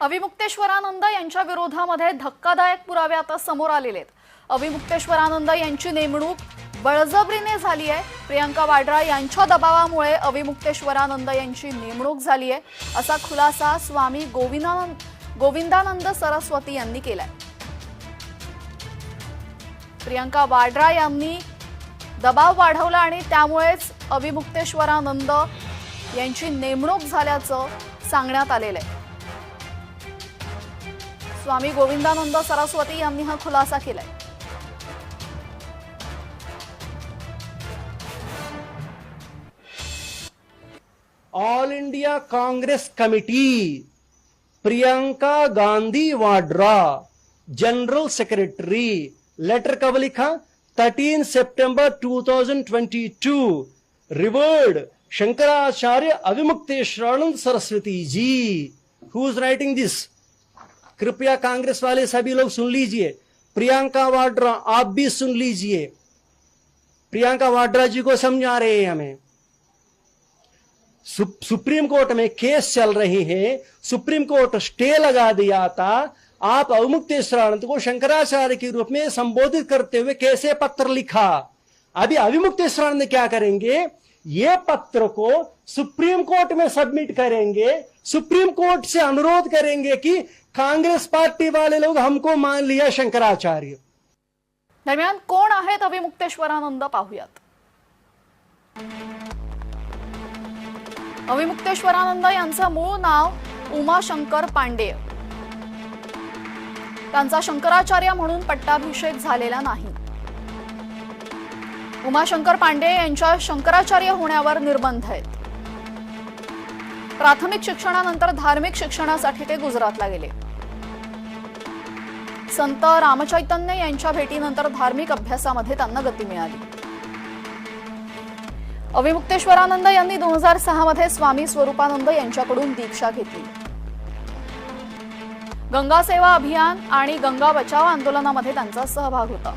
अविमुक्तेश्वरानंद यांच्या विरोधामध्ये धक्कादायक पुरावे आता समोर आलेले आहेत. अविमुक्तेश्वरानंद यांची नेमणूक बळजबरीने झाली आहे. प्रियंका वाड्रा यांच्या दबावामुळे अविमुक्तेश्वरानंद यांची नेमणूक झाली आहे. असा खुलासा स्वामी गोविंदानंद गोविंदानंद सरस्वती यांनी केलाय. प्रियंका वाड्रा यांनी दबाव वाढवला आणि त्यामुळेच अविमुक्तेश्वरानंद यांची नेमणूक झाल्याचं सांगण्यात आलेलं आहे. स्वामी गोविंदानंद सरस्वती यांनी हा खुलासा केलाय. All India Congress committee Priyanka Gandhi Vadra general secretary letter कब लिखा? 13 सितंबर 2022 revered Shankaracharya Avimukteshwaranand Saraswati ji who is writing this कृपया कांग्रेस वाले सभी लोग सुन लीजिए। प्रियंका वाड्रा, आप भी सुन लीजिए। प्रियंका वाड्रा जी को समझा रहे हैं हमें। सु- सुप्रीम कोर्ट में केस चल रही है। सुप्रीम कोर्ट स्टे लगा दिया था। आप अविमुक्तेश्वरानंद को शंकराचार्य के रूप में संबोधित करते हुए कैसे पत्र लिखा? अभी अविमुक्तेश्वरानंद क्या करेंगे? ये पत्र को सुप्रीम कोर्ट में सबमिट करेंगे। सुप्रीम कोर्ट से अनुरोध करेंगे कि कांग्रेस पार्टी वाले लोग हमको मान लिया शंकराचार्य। दरम्यान कोण आहेत अविमुक्तेश्वरानंद पाहुयात? अविमुक्तेश्वरानंद यांचं मूळ नाव उमाशंकर पांडे. त्यांचा शंकराचार्य म्हणून पट्टाभिषेक झालेला नाही. उमाशंकर पांडे यांच्या शंकराचार्य होण्यावर निर्बंध आहेत. प्राथमिक शिक्षणानंतर धार्मिक शिक्षणासाठी ते गुजरातला गेले. संत रामचैतन्य यांच्या भेटीनंतर धार्मिक अभ्यासामध्ये त्यांना गती मिळाली. अविमुक्तेश्वरानंद यांनी दोन हजार सहा मध्ये स्वामी स्वरूपानंद यांच्याकडून दीक्षा घेतली. गंगा सेवा अभियान आणि गंगा बचाव आंदोलनामध्ये त्यांचा सहभाग होता.